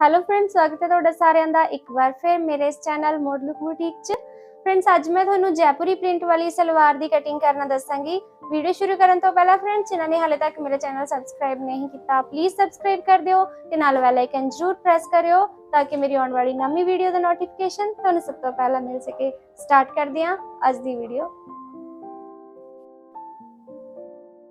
Hello friends ਸਵਾਗਤ ਹੈ ਤੁਹਾਡਾ ਸਾਰਿਆਂ ਦਾ ਇੱਕ ਵਾਰ ਫਿਰ ਮੇਰੇ ਇਸ ਚੈਨਲ ਮੋਡ ਲੁਕ ਬੁਟੀਕ 'ਚ। ਫਰੈਂਡਸ ਅੱਜ ਮੈਂ ਤੁਹਾਨੂੰ ਜੈਪੁਰੀ ਪ੍ਰਿੰਟ ਵਾਲੀ ਸਲਵਾਰ ਦੀ ਕਟਿੰਗ ਕਰਨਾ ਦੱਸਾਂਗੀ। ਵੀਡੀਓ ਸ਼ੁਰੂ ਕਰਨ ਤੋਂ ਪਹਿਲਾਂ ਫਰੈਂਡਸ ਜਿਨ੍ਹਾਂ ਨੇ ਹਾਲੇ ਤੱਕ ਮੇਰਾ ਚੈਨਲ ਸਬਸਕ੍ਰਾਈਬ ਨਹੀਂ ਕੀਤਾ ਪਲੀਜ਼ ਸਬਸਕ੍ਰਾਈਬ ਕਰ ਦਿਓ ਤੇ ਨਾਲ ਬੈਲ ਆਈਕਨ ਜ਼ਰੂਰ ਪ੍ਰੈਸ ਕਰਿਓ ਤਾਂ ਕਿ ਮੇਰੀ ਆਉਣ ਵਾਲੀ ਨਵੀਂ ਵੀਡੀਓ ਦਾ ਨੋਟੀਫਿਕੇਸ਼ਨ ਤੁਹਾਨੂੰ ਸਭ ਤੋਂ ਪਹਿਲਾਂ ਮਿਲ ਸਕੇ। ਸਟਾਰਟ ਕਰਦੇ ਹਾਂ ਅੱਜ ਦੀ ਵੀਡੀਓ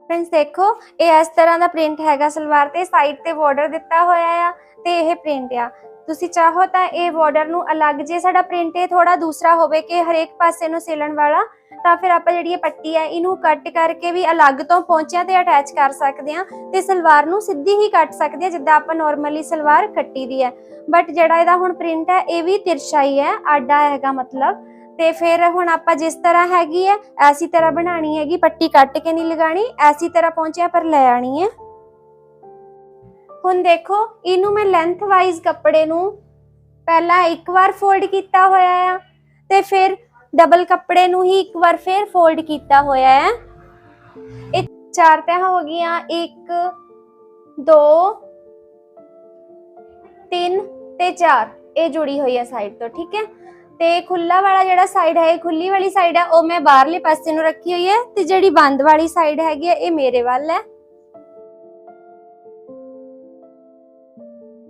ਫਰੈਂਡਸ ਦੇਖੋ, ਇਹ ਇਸ ਤਰ੍ਹਾਂ ਦਾ ਪ੍ਰਿੰਟ ਹੈਗਾ ਸਲਵਾਰ ਤੇ ਸਾਈਡ ਤੇ ਬਾਰਡਰ ਦਿੱਤਾ ਹੋਇਆ ਆ ਤੇ ਇਹ ਪ੍ਰਿੰਟ ਆ। ਤੁਸੀਂ ਚਾਹੋ ਤਾਂ ਇਹ ਬਾਰਡਰ ਨੂੰ ਅਲੱਗ ਜੇ ਸਾਡਾ ਪ੍ਰਿੰਟ ਇਹ ਥੋੜਾ ਦੂਸਰਾ ਹੋਵੇ ਕਿ ਹਰੇਕ ਪਾਸੇ ਨੂੰ ਸਿਲਣ ਵਾਲਾ, ਤਾਂ ਫਿਰ ਆਪਾਂ ਜਿਹੜੀ ਇਹ ਪੱਟੀ ਹੈ ਇਹਨੂੰ ਕੱਟ ਕਰਕੇ ਵੀ ਅਲੱਗ ਤੋਂ ਪੌਂਚਿਆਂ ਤੇ ਅਟੈਚ ਕਰ ਸਕਦੇ ਆ ਤੇ ਸਲਵਾਰ ਨੂੰ ਸਿੱਧੀ ਹੀ ਕੱਟ ਸਕਦੇ ਆ ਜਿੱਦਾਂ ਆਪਾਂ ਨਾਰਮਲੀ ਸਲਵਾਰ ਕੱਟੀ ਦੀ ਹੈ। ਬਟ ਜਿਹੜਾ ਇਹਦਾ ਹੁਣ ਪ੍ਰਿੰਟ ਹੈ, ਇਹ ਵੀ ਤਿਰਛਾ ਹੀ ਹੈ, ਆਡਾ ਹੈਗਾ ਮਤਲਬ। ਤੇ ਫਿਰ ਹੁਣ ਆਪਾਂ ਜਿਸ ਤਰ੍ਹਾਂ ਹੈਗੀ ਹੈ ਐਸੀ ਤਰ੍ਹਾਂ ਬਣਾਣੀ ਹੈਗੀ, ਪੱਟੀ ਕੱਟ ਕੇ ਨਹੀਂ ਲਗਾਣੀ ਐਸੀ ਤਰ੍ਹਾਂ ਪਹੁੰਚਿਆ ਪਰ ਲੈ ਆਣੀ ਹੈ ਹੁਣ ਦੇਖੋ, ਇਹਨੂੰ ਮੈਂ ਲੈਂਥ ਵਾਈਜ਼ ਕੱਪੜੇ ਨੂੰ ਪਹਿਲਾਂ ਇੱਕ ਵਾਰ ਫੋਲਡ ਕੀਤਾ ਹੋਇਆ ਆ, ਤੇ ਫਿਰ ਡਬਲ ਕੱਪੜੇ ਨੂੰ ਹੀ ਇੱਕ ਵਾਰ ਫਿਰ ਫੋਲਡ ਕੀਤਾ ਹੋਇਆ ਹੈ ਇਹ ਚਾਰ ਤਹਾਂ ਹੋ ਗਈਆਂ 1 2 3 ਤੇ 4 ਇਹ ਜੁੜੀ ਹੋਈ ਹੈ ਸਾਈਡ ਤੋਂ, ਠੀਕ ਹੈ? ਤੇ ਖੁੱਲਾ ਵਾਲਾ ਜਿਹੜਾ ਸਾਈਡ ਹੈ, ਇਹ ਖੁੱਲੀ ਵਾਲੀ ਸਾਈਡ ਹੈ ਉਹ ਮੈਂ ਬਾਹਰਲੇ ਪਾਸੇ ਨੂੰ ਰੱਖੀ ਹੋਈ ਹੈ ਤੇ ਜਿਹੜੀ ਬੰਦ ਵਾਲੀ ਸਾਈਡ ਹੈਗੀ ਹੈ ਇਹ ਮੇਰੇ ਵੱਲ ਹੈ।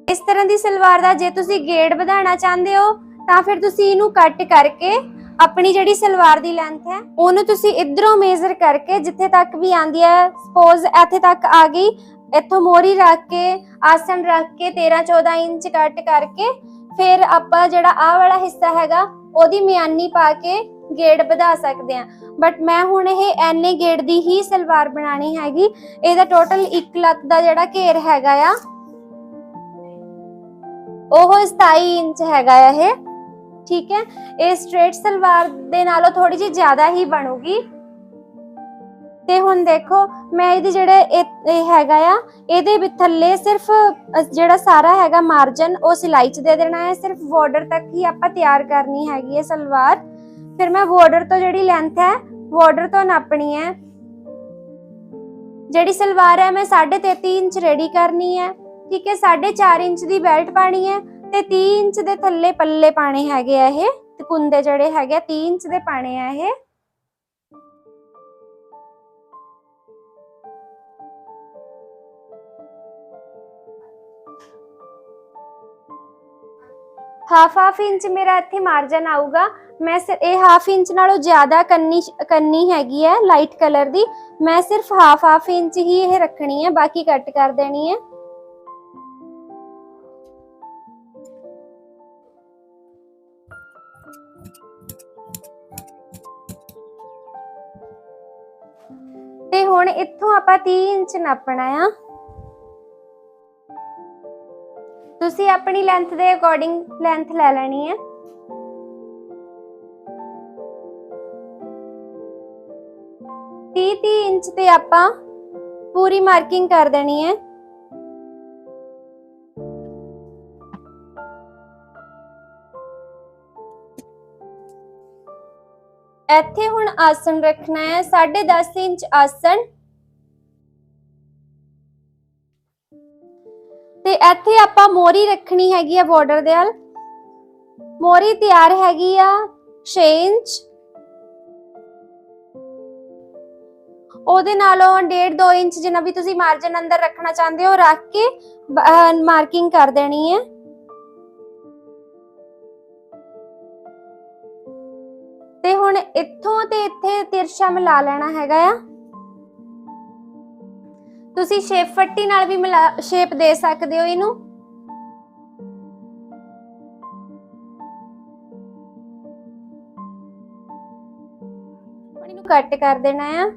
ਇਸ ਤਰ੍ਹਾਂ ਦੀ ਸਲਵਾਰ ਦਾ ਜੇ ਤੁਸੀਂ ਗੇੜ ਵਧਾਉਣਾ ਚਾਹੁੰਦੇ ਹੋ, ਤਾਂ ਫਿਰ ਤੁਸੀਂ ਇਹਨੂੰ ਕੱਟ ਕਰਕੇ ਆਪਣੀ ਜਿਹੜੀ ਸਲਵਾਰ ਦੀ ਲੈਂਥ ਹੈ, ਉਹਨੂੰ ਤੁਸੀਂ ਇਧਰੋਂ ਮੇਜ਼ਰ ਕਰਕੇ ਜਿੱਥੇ ਤੱਕ ਵੀ ਆਂਦੀ ਹੈ ਸਪੋਜ਼ ਇੱਥੇ ਤੱਕ ਆ ਗਈ, ਇੱਥੋਂ ਮੋਰੀ ਰੱਖ ਕੇ, ਆਸਣ ਰੱਖ ਕੇ 13 14 ਇੰਚ ਕੱਟ ਕਰਕੇ ਫਿਰ ਆਪਾਂ ਜਿਹੜਾ ਆਹ ਵਾਲਾ ਹਿੱਸਾ ਹੈਗਾ, ਉਹਦੀ ਮਿਆਨੀ ਪਾ ਕੇ ਗੇੜ ਵਧਾ ਸਕਦੇ ਆ ਬਟ ਮੈਂ ਹੁਣ ਇਹ ਐਨੇ ਗੇੜ ਦੀ ਹੀ ਸਲਵਾਰ ਬਣਾਣੀ ਹੈਗੀ। ਇਹਦਾ ਟੋਟਲ 1 ਲੱਖ ਦਾ ਜਿਹੜਾ ਘੇਰ ਹੈਗਾ ਆ, ਉਹ 27 ਇੰਚ ਹੈਗਾ ਆ ਇਹ। ਠੀਕ ਹੈ? ਇਹ ਸਟ੍ਰੇਟ ਸਲਵਾਰ ਦੇ ਨਾਲੋਂ ਥੋੜੀ ਜਿਹੀ ਜ਼ਿਆਦਾ ਹੀ ਬਣੂਗੀ। ਤੇ ਹੁਣ ਦੇਖੋ, ਮੈਂ ਇਹਦੇ ਜਿਹੜੇ ਇਹ ਹੈਗਾ ਆ, ਇਹਦੇ ਵੀ ਥੱਲੇ ਸਿਰਫ ਜਿਹੜਾ ਸਾਰਾ ਹੈਗਾ ਮਾਰਜਨ ਉਹ ਸਿਲਾਈ 'ਚ ਦੇ ਦੇਣਾ ਹੈ। ਸਿਰਫ ਬਾਰਡਰ ਤੱਕ ਹੀ ਆਪਾਂ ਤਿਆਰ ਕਰਨੀ ਹੈਗੀ ਹੈ ਸਲਵਾਰ। ਫਿਰ ਮੈਂ ਬਾਰਡਰ ਤੋਂ ਜਿਹੜੀ ਲੈਂਥ ਹੈ ਬਾਰਡਰ ਤੋਂ ਨਾਪਣੀ ਹੈ। ਜਿਹੜੀ ਸਲਵਾਰ ਹੈ, ਮੈਂ 3.5 ਇੰਚ ਰੈਡੀ ਕਰਨੀ ਹੈ। ਠੀਕ ਹੈ 4.5 ਇੰਚ ਦੀ ਬੈਲਟ ਪਾਣੀ ਹੈ ਤੇ 30 ਇੰਚ ਦੇ ਥੱਲੇ ਪੱਲੇ ਪਾਣੇ ਹੈਗੇ ਆ ਇਹ। ਤੇ ਕੁੰਦੇ ਜਿਹੜੇ ਹੈਗੇ ਆ 30 ਇੰਚ ਦੇ ਪਾਣੇ ਆ ਇਹ। ਹਾਫ ਹਾਫ ਇੰਚ ਮੇਰਾ ਇੱਥੇ ਮਾਰਜਨ ਆਊਗਾ। ਮੈਂ ਸਿਰ ਇਹ ਹਾਫ ਇੰਚ ਨਾਲੋਂ ਜ਼ਿਆਦਾ ਕੰਨੀ ਕੰਨੀ ਹੈਗੀ ਹੈ ਲਾਈਟ ਕਲਰ ਦੀ। ਮੈਂ ਸਿਰਫ ਹਾਫ ਹਾਫ ਇੰਚ ਹੀ ਇਹ ਰੱਖਣੀ ਹੈ, ਬਾਕੀ ਕੱਟ ਕਰ ਦੇਣੀ ਹੈ। ਤੇ ਹੁਣ ਇੱਥੋਂ ਆਪਾਂ 30 ਇੰਚ ਨਾਪਣਾ ਆ। ਤੁਸੀਂ ਆਪਣੀ ਲੈਂਥ ਦੇ ਅਕੋਰਡਿੰਗ ਲੈਂਥ ਲੈ ਲੈਣੀ ਹੈ। ਤੀਹ ਤੀਹ ਇੰਚ ਤੇ ਆਪਾਂ ਪੂਰੀ ਮਾਰਕਿੰਗ ਕਰ ਦੇਣੀ ਹੈ। ਇੱਥੇ ਹੁਣ ਆਸਣ ਰੱਖਣਾ ਹੈ 10.5 ਇੰਚ ਆਸਣ ਤੇ ਇੱਥੇ ਆਪਾਂ ਮੋਰੀ ਰੱਖਣੀ ਹੈਗੀ ਆ ਬਾਰਡਰ ਦੇ ਨਾਲ ਮੋਰੀ ਤਿਆਰ ਹੈਗੀ ਆ 6 ਇੰਚ। ਉਹਦੇ ਨਾਲੋਂ 1.5 2 ਇੰਚ ਜਿੰਨਾ ਵੀ ਤੁਸੀਂ ਮਾਰਜਨ ਅੰਦਰ ਰੱਖਣਾ ਚਾਹੁੰਦੇ ਹੋ, ਰੱਖ ਕੇ ਮਾਰਕਿੰਗ ਕਰ ਦੇਣੀ ਹੈ। ਤੇ ਹੁਣ ਇੱਥੋਂ ਤੇ ਇੱਥੇ ਤਿਰਛਾ ਮਿਲਾ ਲੈਣਾ ਹੈਗਾ ਆ। ਤੁਸੀਂ ਸ਼ੇਪ ਫੱਟੀ ਨਾਲ ਵੀ ਮਿਲਾ ਸ਼ੇਪ ਦੇ ਸਕਦੇ ਹੋ ਇਹਨੂੰ। ਇਹਨੂੰ ਕੱਟ ਕਰ ਦੇਣਾ ਆ।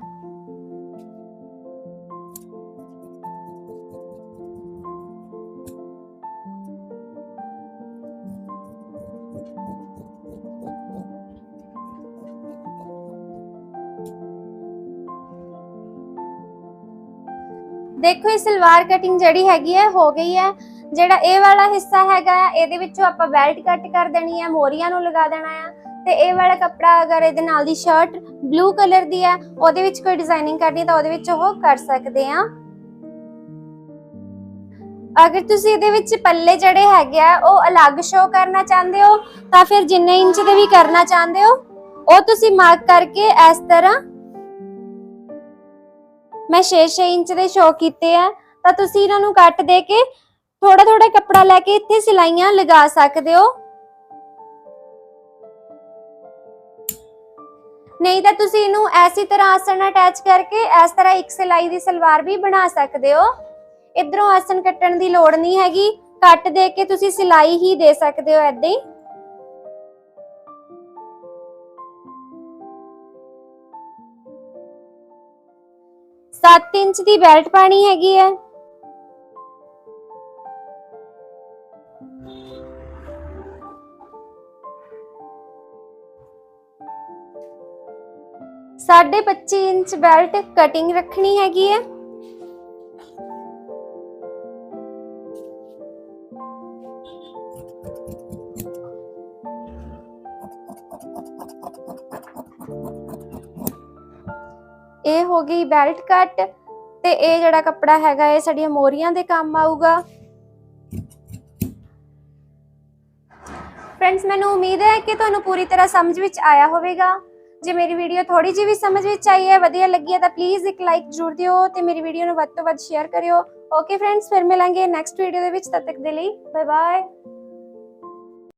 ਦੇਖੋ ਇਹ ਸਲਵਾਰ ਕਟਿੰਗ ਜਿਹੜੀ ਹੈਗੀ ਹੈ, ਹੋ ਗਈ ਹੈ। ਜਿਹੜਾ ਇਹ ਵਾਲਾ ਹਿੱਸਾ ਹੈਗਾ ਇਹਦੇ ਵਿੱਚੋਂ ਆਪਾਂ ਬੈਲਟ ਕੱਟ ਕਰ ਦੇਣੀ ਹੈ, ਮੋਰੀਆਂ ਨੂੰ ਲਗਾ ਦੇਣਾ ਆ ਤੇ ਇਹ ਵਾਲਾ ਕੱਪੜਾ ਅਗਰ ਇਹਦੇ ਨਾਲ ਦੀ ਸ਼ਰਟ ਬਲੂ ਕਲਰ ਦੀ ਹੈ, ਉਹਦੇ ਵਿੱਚ ਕੋਈ ਡਿਜ਼ਾਈਨਿੰਗ ਕਰਨੀ ਤਾਂ ਉਹਦੇ ਵਿੱਚ ਉਹ ਕਰ ਸਕਦੇ ਆ ਅਗਰ ਤੁਸੀਂ ਇਹਦੇ ਵਿੱਚ ਪੱਲੇ ਜਿਹੜੇ ਹੈਗੇ ਆ, ਉਹ ਅਲੱਗ ਸ਼ੋ ਕਰਨਾ ਚਾਹੁੰਦੇ ਹੋ, ਤਾਂ ਫਿਰ ਜਿੰਨੇ ਇੰਚ ਦੇ ਵੀ ਕਰਨਾ ਚਾਹੁੰਦੇ ਹੋ, ਉਹ ਤੁਸੀਂ ਮਾਰਕ ਕਰਕੇ ਇਸ ਤਰ੍ਹਾਂ ਮੈਂ 6-6 ਇੰਚ ਦੇ ਸ਼ੋ ਕੀਤੇ ਆ, ਤਾਂ ਤੁਸੀਂ ਇਹਨਾਂ ਨੂੰ ਕੱਟ ਦੇ ਕੇ ਥੋੜਾ ਥੋੜਾ ਕੱਪੜਾ ਲੈ ਕੇ ਇੱਥੇ ਸਿਲਾਈਆਂ ਲਗਾ ਸਕਦੇ ਹੋ। ਨਹੀਂ ਤਾਂ ਤੁਸੀਂ ਇਹਨੂੰ ਐਸੀ ਤਰ੍ਹਾਂ ਆਸਣ ਅਟੈਚ ਕਰਕੇ ਇਸ ਤਰ੍ਹਾਂ ਇੱਕ ਸਿਲਾਈ ਦੀ ਸਲਵਾਰ ਵੀ ਬਣਾ ਸਕਦੇ ਹੋ। ਇਧਰੋਂ ਆਸਣ ਕੱਟਣ ਦੀ ਲੋੜ ਨਹੀਂ ਹੈਗੀ, ਕੱਟ ਦੇ ਕੇ ਤੁਸੀਂ ਸਿਲਾਈ ਹੀ ਦੇ ਸਕਦੇ ਹੋ ਐਦਾਂ ਹੀ। ਸੱਤ ਇੰਚ ਦੀ ਬੈਲਟ ਪਾਣੀ ਹੈਗੀ ਹੈ। ਸਾਢੇ 25 ਇੰਚ ਬੈਲਟ ਕਟਿੰਗ ਰੱਖਣੀ ਹੈਗੀ ਹੈ। ਇਹ ਹੋ ਗਈ ਬੈਲਟ ਕੱਟ ਤੇ ਇਹ ਜਿਹੜਾ ਕੱਪੜਾ ਹੈਗਾ, ਇਹ ਸਾਡੀਆਂ ਮੋਰੀਆਂ ਦੇ ਕੰਮ ਆਊਗਾ। ਫਰੈਂਡਸ ਮੈਨੂੰ ਉਮੀਦ ਹੈ ਕਿ ਤੁਹਾਨੂੰ ਪੂਰੀ ਤਰ੍ਹਾਂ ਸਮਝ ਵਿੱਚ ਆਇਆ ਹੋਵੇਗਾ। ਜੇ ਮੇਰੀ ਵੀਡੀਓ ਥੋੜੀ ਜਿਹੀ ਵੀ ਸਮਝ ਵਿੱਚ ਆਈ ਹੈ, ਵਧੀਆ ਲੱਗੀ ਹੈ, ਤਾਂ ਪਲੀਜ਼ ਇੱਕ ਲਾਈਕ ਜ਼ਰੂਰ ਦਿਓ ਤੇ ਮੇਰੀ ਵੀਡੀਓ ਨੂੰ ਵੱਧ ਤੋਂ ਵੱਧ ਸ਼ੇਅਰ ਕਰਿਓ। ਓਕੇ ਫਰੈਂਡਸ ਫਿਰ ਮਿਲਾਂਗੇ ਨੈਕਸਟ ਵੀਡੀਓ ਦੇ ਵਿੱਚ। ਤਦ ਤੱਕ ਦੇ ਲਈ ਬਾਏ ਬਾਏ